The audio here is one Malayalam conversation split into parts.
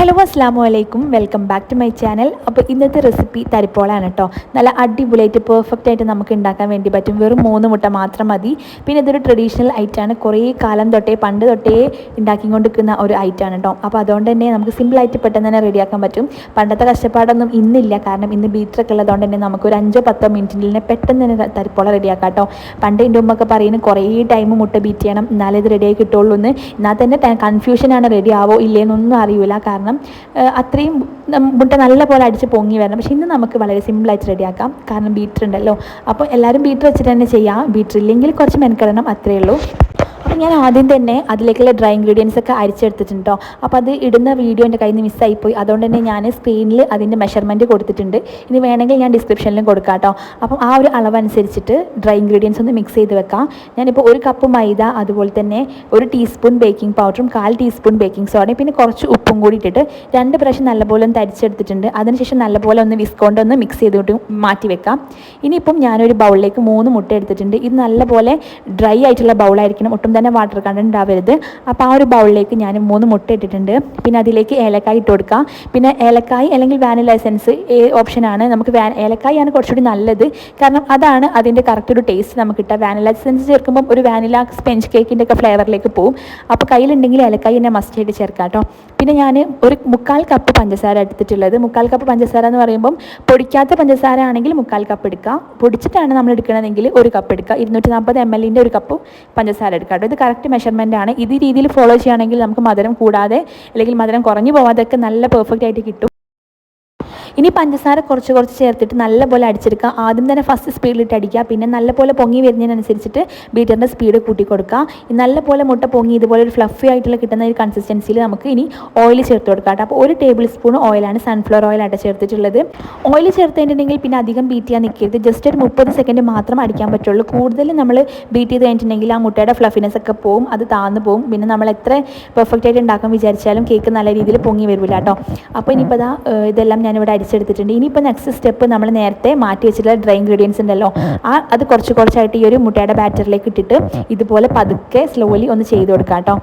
ഹലോ അസ്സാമു അലൈക്കും welcome back to my channel അപ്പോൾ ഇന്നത്തെ റെസിപ്പി തരിപ്പോളാണ് കേട്ടോ. നല്ല അടിപൊളിയായിട്ട് പെർഫെക്റ്റ് ആയിട്ട് നമുക്ക് ഉണ്ടാക്കാൻ വേണ്ടി പറ്റും. വെറും മൂന്ന് മുട്ട മാത്രം മതി. പിന്നെ ഇതൊരു ട്രഡീഷണൽ ഐറ്റാണ് കുറേ കാലം തൊട്ടേ പണ്ട് തൊട്ടേ ഉണ്ടാക്കിക്കൊണ്ടിരിക്കുന്ന ഒരു ഐറ്റാണ് കേട്ടോ. അപ്പോൾ അതുകൊണ്ട് തന്നെ നമുക്ക് സിമ്പിളായിട്ട് പെട്ടെന്ന് തന്നെ റെഡിയാക്കാൻ പറ്റും. പണ്ടത്തെ കഷ്ടപ്പാടൊന്നും ഇന്നില്ല. കാരണം ഇന്ന് ബീറ്ററൊക്കെ ഉള്ളതുകൊണ്ട് തന്നെ നമുക്ക് ഒരു അഞ്ചോ പത്തോ മിനിറ്റിൽ തന്നെ പെട്ടെന്ന് തന്നെ തരിപ്പോള റെഡിയാക്കാം കേട്ടോ. പണ്ട് എന്റെ ഉമ്മൊക്കെ പറയുന്നത് കുറേ ടൈം മുട്ട ബീറ്റ് ചെയ്യണം. എന്നാലേ ഇത് റെഡിയായി കിട്ടുള്ളൂ എന്ന്. എന്നാൽ തന്നെ കൺഫ്യൂഷനാണ് റെഡി ആവോ ഇല്ലേന്നൊന്നും അറിയില്ല കാരണം ഏഹ് അത്രയും മുട്ട നല്ല പോലെ അടിച്ച് പൊങ്ങി വരണം. പക്ഷേ ഇന്ന് നമുക്ക് വളരെ സിമ്പിളായിട്ട് റെഡിയാക്കാം. കാരണം ബീറ്റർ ഉണ്ടല്ലോ. അപ്പോൾ എല്ലാവരും ബീറ്റർ വെച്ചിട്ട് തന്നെ ചെയ്യാം. ബീറ്റർ ഇല്ലെങ്കിൽ കുറച്ച് മെനക്കെടണം. അത്രയേ ഉള്ളൂ. ഞാൻ ആദ്യം തന്നെ അതിലേക്കുള്ള ഡ്രൈ ഇൻഗ്രീഡിയൻസ് ഒക്കെ അരിച്ചെടുത്തിട്ടുണ്ട് അപ്പോൾ അത് ഇടുന്ന വീഡിയോ എന്റെ കയ്യിൽ നിന്ന് മിസ്സായിപ്പോയി അതുകൊണ്ട് തന്നെ ഞാൻ സ്ക്രീനിൽ അതിന്റെ മെഷർമെന്റ് കൊടുത്തിട്ടുണ്ട്. ഇനി വേണമെങ്കിൽ ഞാൻ ഡിസ്ക്രിപ്ഷനിലും കൊടുക്കാം കേട്ടോ അപ്പം ആ ഒരു അളവനുസരിച്ചിട്ട് ഡ്രൈ ഇൻഗ്രീഡിയൻസ് ഒന്ന് മിക്സ് ചെയ്ത് വെക്കാം. ഞാനിപ്പോൾ ഒരു കപ്പ് മൈദ അതുപോലെ തന്നെ ഒരു ടീസ്പൂൺ ബേക്കിംഗ് പൗഡറും കാൽ ടീസ്പൂൺ ബേക്കിംഗ് സോഡയും പിന്നെ കുറച്ച് ഉപ്പും കൂടി ഇട്ടിട്ട് രണ്ട് പ്രാവശ്യം നല്ലപോലെ ഒന്ന് തരിച്ചെടുത്തിട്ടുണ്ട്. അതിനുശേഷം നല്ലപോലെ ഒന്ന് വിസ്കോണ്ട് ഒന്ന് മിക്സ് ചെയ്തിട്ട് മാറ്റി വെക്കാം. ഇനിയിപ്പം ഞാനൊരു ബൗളിലേക്ക് മൂന്ന് മുട്ട എടുത്തിട്ടുണ്ട്. ഇത് നല്ലപോലെ ഡ്രൈ ആയിട്ടുള്ള ബൗളായിരിക്കണം ഒട്ടും തന്നെ വാട്ടർ കണ്ടന്റ് ഉണ്ടാവരുത്. അപ്പോൾ ആ ഒരു ബൗളിലേക്ക് ഞാൻ മൂന്ന് മുട്ട ഇട്ടിട്ടുണ്ട്. പിന്നെ അതിലേക്ക് ഏലക്കായ ഇട്ട് കൊടുക്കാം. പിന്നെ ഏലക്കായ അല്ലെങ്കിൽ വാനില എസൻസ് ഓപ്ഷനാണ് നമുക്ക് വാ ഏലക്കായാണ് കുറച്ചുകൂടി നല്ലത്. കാരണം അതാണ് അതിന്റെ കറക്റ്റ് ഒരു ടേസ്റ്റ് നമുക്ക് കിട്ടുക. വാനില എസൻസ് ചേർക്കുമ്പോൾ ഒരു വാനില സ്പെഞ്ച് കേക്കിന്റെ ഒക്കെ ഫ്ലേവറിലേക്ക് പോകും അപ്പോൾ കയ്യിലുണ്ടെങ്കിൽ ഏലക്കായ തന്നെ മസ്റ്റ് ആയിട്ട് ചേർക്കാം കേട്ടോ പിന്നെ ഞാൻ ഒരു മുക്കാൽ കപ്പ് പഞ്ചസാര എടുത്തിട്ടുള്ളത്. മുക്കാൽ കപ്പ് പഞ്ചസാര എന്ന് പറയുമ്പം പൊടിക്കാത്ത പഞ്ചസാര ആണെങ്കിൽ മുക്കാൽ കപ്പ് എടുക്കുക പൊടിച്ചിട്ടാണ് നമ്മൾ എടുക്കണമെങ്കിൽ ഒരു കപ്പ് എടുക്കുക ഇരുന്നൂറ്റി നാൽപ്പത് എം എല്ലിന്റെ ഒരു കപ്പ് പഞ്ചസാര എടുക്കാം കേട്ടോ ഇത് കറക്റ്റ് മെഷർമെന്റ് ആണ്. ഇത് രീതിയിൽ ഫോളോ ചെയ്യുകയാണെങ്കിൽ നമുക്ക് മധുരം കൂടാതെ അല്ലെങ്കിൽ മധുരം കുറഞ്ഞു പോകാതെയൊക്കെ നല്ല പെർഫെക്റ്റ് ആയിട്ട് കിട്ടും. ഇനി പഞ്ചസാര കുറച്ച് കുറച്ച് ചേർത്തിട്ട് നല്ലപോലെ അടിച്ചെടുക്കുക. ആദ്യം തന്നെ ഫസ്റ്റ് സ്പീഡിലിട്ട് അടിക്കുക. പിന്നെ നല്ലപോലെ പൊങ്ങി വരുന്നതിനനുസരിച്ചിട്ട് ബീറ്ററിന്റെ സ്പീഡ് കൂട്ടി കൊടുക്കുക. നല്ലപോലെ മുട്ട പൊങ്ങി ഇതുപോലെ ഒരു ഫ്ലഫി ആയിട്ടുള്ള കിട്ടുന്ന ഒരു കൺസിസ്റ്റൻസിയിൽ നമുക്ക് ഇനി ഓയിൽ ചേർത്ത് കൊടുക്കാം അപ്പോൾ ഒരു ടേബിൾ സ്പൂൺ ഓയിലാണ് സൺഫ്ലവർ ഓയിലായിട്ട് ചേർത്തിട്ടുള്ളത്. ഓയിൽ ചേർത്തിട്ടുണ്ടെങ്കിൽ പിന്നെ അധികം ബീറ്റ് ചെയ്യാൻ നിൽക്കരുത്. ജസ്റ്റ് ഒരു മുപ്പത് സെക്കൻഡ് മാത്രം അടിക്കാൻ പറ്റുള്ളൂ. കൂടുതൽ നമ്മൾ ബീറ്റ് ചെയ്ത് കഴിഞ്ഞിട്ടുണ്ടെങ്കിൽ ആ മുട്ടയുടെ ഫ്ലഫിനെസ് ഒക്കെ പോവും അത് താന്ന് പോവും. പിന്നെ നമ്മൾ എത്ര പെർഫെക്റ്റ് ആയിട്ട് ഉണ്ടാക്കാൻ വിചാരിച്ചാലും കേക്ക് നല്ല രീതിയിൽ പൊങ്ങി വരില്ല കേട്ടോ. അപ്പോൾ ഇനിയിപ്പോൾ ഇതെല്ലാം ഞാനിവിടെ അരിച്ചെടുത്തിട്ടുണ്ട് ഇനിയിപ്പോൾ നെക്സ്റ്റ് സ്റ്റെപ്പ് നമ്മൾ നേരത്തെ മാറ്റി വെച്ചിട്ടുള്ള ഡ്രൈ ഇൻഗ്രീഡിയൻസ് ഉണ്ടല്ലോ. ആ അത് കുറച്ച് കുറച്ചായിട്ട് ഈ ഒരു മുട്ടയുടെ ബാറ്ററിലേക്ക് ഇട്ടിട്ട് ഇതുപോലെ പതുക്കെ സ്ലോലി ഒന്ന് ചെയ്ത് കൊടുക്കാം കേട്ടോ.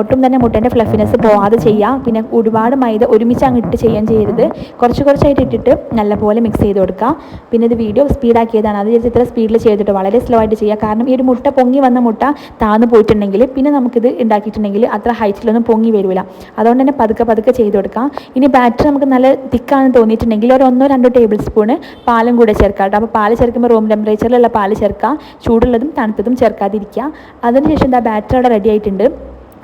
ഒട്ടും തന്നെ മുട്ടേന്റെ ഫ്ലഫിനെസ് പോവാതെ ചെയ്യാം. പിന്നെ ഒരുപാട് മൈദ ഒരുമിച്ച് അങ്ങ് ഇട്ട് ചെയ്യാൻ ചെയ്യരുത്. കുറച്ച് കുറച്ചായിട്ട് ഇട്ടിട്ട് നല്ലപോലെ മിക്സ് ചെയ്ത് കൊടുക്കാം. പിന്നെ ഇത് വീഡിയോ സ്പീഡാക്കിയതാണ് അത് വിചാരിച്ച് ഇത്ര സ്പീഡിൽ ചെയ്തിട്ട്. വളരെ സ്ലോ ആയിട്ട് ചെയ്യുക കാരണം ഈ ഒരു മുട്ട പൊങ്ങി വന്ന മുട്ട താന്ന് പോയിട്ടുണ്ടെങ്കിൽ പിന്നെ നമുക്കിത് ഉണ്ടാക്കിയിട്ടുണ്ടെങ്കിൽ അത്ര ഹൈറ്റിലൊന്നും പൊങ്ങി വരില്ല അതുകൊണ്ട് തന്നെ പതുക്കെ പതുക്കെ ചെയ്ത് കൊടുക്കാം. ഇനി ബാറ്റർ നമുക്ക് നല്ല തിക്കാണെന്ന് തോന്നിയിട്ടുണ്ടെങ്കിൽ ഒരു ഒന്നോ രണ്ടോ ടേബിൾ സ്പൂണ് പാലും കൂടെ ചേർക്കാം കേട്ടോ. അപ്പോൾ പാൽ ചേർക്കുമ്പോൾ റൂം ടെമ്പറേച്ചറിലുള്ള പാൽ ചേർക്കാം ചൂടുള്ളതും തണുത്തതും ചേർക്കാതിരിക്കുക. അതിനുശേഷം എന്താ ബാറ്റർ അവിടെ റെഡി ആയിട്ടുണ്ട്.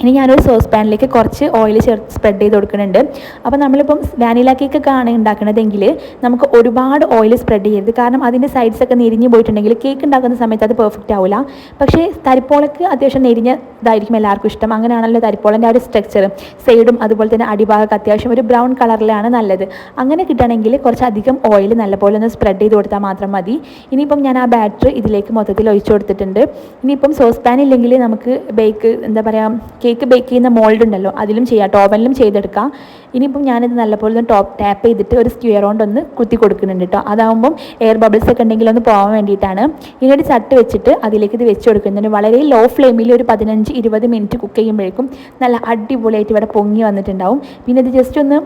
ഇനി ഞാനൊരു സോസ് പാനിലേക്ക് കുറച്ച് ഓയിൽ ചേർത്ത് സ്പ്രെഡ് ചെയ്ത് കൊടുക്കുന്നുണ്ട്. അപ്പോൾ നമ്മളിപ്പം വാനില കേക്കൊക്കെ ആണ് ഉണ്ടാക്കുന്നതെങ്കിൽ നമുക്ക് ഒരുപാട് ഓയിൽ സ്പ്രെഡ് ചെയ്യരുത്. കാരണം അതിന്റെ സൈഡ്സ് ഒക്കെ നെരിഞ്ഞ് പോയിട്ടുണ്ടെങ്കിൽ കേക്ക് ഉണ്ടാക്കുന്ന സമയത്ത് അത് പെർഫെക്റ്റ് ആവില്ല പക്ഷേ തരിപ്പോളക്ക് അത്യാവശ്യം നെരിഞ്ഞ ഇതായിരിക്കും എല്ലാവർക്കും ഇഷ്ടം. അങ്ങനെയാണല്ലോ തരിപ്പോളന്റെ ആ ഒരു സ്ട്രക്ചർ സൈഡും അതുപോലെ തന്നെ അടിഭാഗമൊക്കെ അത്യാവശ്യം ഒരു ബ്രൗൺ കളറിലാണ് നല്ലത്. അങ്ങനെ കിട്ടണമെങ്കിൽ കുറച്ചധികം ഓയിൽ നല്ലപോലെ ഒന്ന് സ്പ്രെഡ് ചെയ്ത് കൊടുത്താൽ മാത്രം മതി. ഇനിയിപ്പം ഞാൻ ആ ബാറ്റർ ഇതിലേക്ക് മൊത്തത്തിൽ ഒഴിച്ചു കൊടുത്തിട്ടുണ്ട്. ഇനിയിപ്പം സോസ് പാൻ ഇല്ലെങ്കിൽ നമുക്ക് ബേക്ക് എന്താ പറയുക കേക്ക് ബേക്ക് ചെയ്യുന്ന മോൾഡ് ഉണ്ടല്ലോ അതിലും ചെയ്യാം ടോവനിലും ചെയ്തെടുക്കാം. ഇനിയിപ്പം ഞാനിത് നല്ലപോലെ ഒന്ന് ടോപ്പ് ടാപ്പ് ചെയ്തിട്ട് ഒരു സ്ക്വയർ കൊണ്ട് ഒന്ന് കുത്തി കൊടുക്കുന്നുണ്ട് കേട്ടോ. അതാവുമ്പം എയർ ബബിൾസ് ഒക്കെ ഉണ്ടെങ്കിൽ ഒന്ന് പോകാൻ വേണ്ടിയിട്ടാണ്. ഇനി ഒരു ചട്ട് വെച്ചിട്ട് അതിലേക്ക് ഇത് വെച്ച് കൊടുക്കുന്നുണ്ട്. വളരെ ലോ ഫ്ലെയിമിൽ ഒരു പതിനഞ്ച് ഇരുപത് മിനിറ്റ് കുക്ക് ചെയ്യുമ്പോഴേക്കും നല്ല അടിപൊളിയായിട്ട് ഇവിടെ പൊങ്ങി വന്നിട്ടുണ്ടാവും. പിന്നെ ഇത് ജസ്റ്റ് ഒന്ന്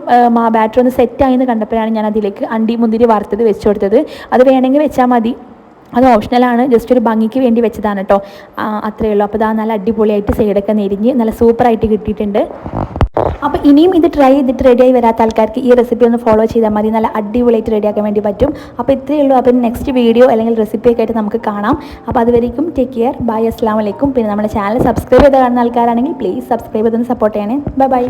ബാറ്റർ ഒന്ന് സെറ്റായി എന്ന് കണ്ടപ്പോഴാണ് ഞാൻ അതിലേക്ക് അണ്ടി മുന്തിരി വറുത്തത് വെച്ച് കൊടുത്തത്. അത് വേണമെങ്കിൽ വെച്ചാൽ മതി. അത് ഓപ്ഷണലാണ് ജസ്റ്റ് ഒരു ഭംഗിക്ക് വേണ്ടി വെച്ചതാണ് കേട്ടോ അത്രയേ ഉള്ളൂ അപ്പോൾ ഇതാ നല്ല അടിപൊളിയായിട്ട് സൈഡൊക്കെ നെരിഞ്ഞ് നല്ല സൂപ്പറായിട്ട് കിട്ടിയിട്ടുണ്ട്. അപ്പോൾ ഇനിയും ഇത് ട്രൈ ചെയ്തിട്ട് റെഡിയായി വരാത്ത ആൾക്കാർക്ക് ഈ റെസിപ്പി ഒന്ന് ഫോളോ ചെയ്താൽ മതി. നല്ല അടിപൊളിയായിട്ട് റെഡിയാക്കാൻ വേണ്ടി പറ്റും. അപ്പോൾ ഇത്രയേ ഉള്ളൂ അപ്പം നെക്സ്റ്റ് വീഡിയോ അല്ലെങ്കിൽ റെസിപ്പിയൊക്കെ ആയിട്ട് നമുക്ക് കാണാം. അപ്പോൾ അതുവരേക്കും ടേക്ക് കെയർ ബൈ അസ്സാം വലൈക്കും പിന്നെ നമ്മുടെ ചാനൽ സബ്സ്ക്രൈബ് ചെയ്ത് കാണുന്ന ആൾക്കാരാണെങ്കിൽ പ്ലീസ് സബ്സ്ക്രൈബ് ചെയ്തൊന്ന് സപ്പോർട്ട് ചെയ്യണേ. Bye bye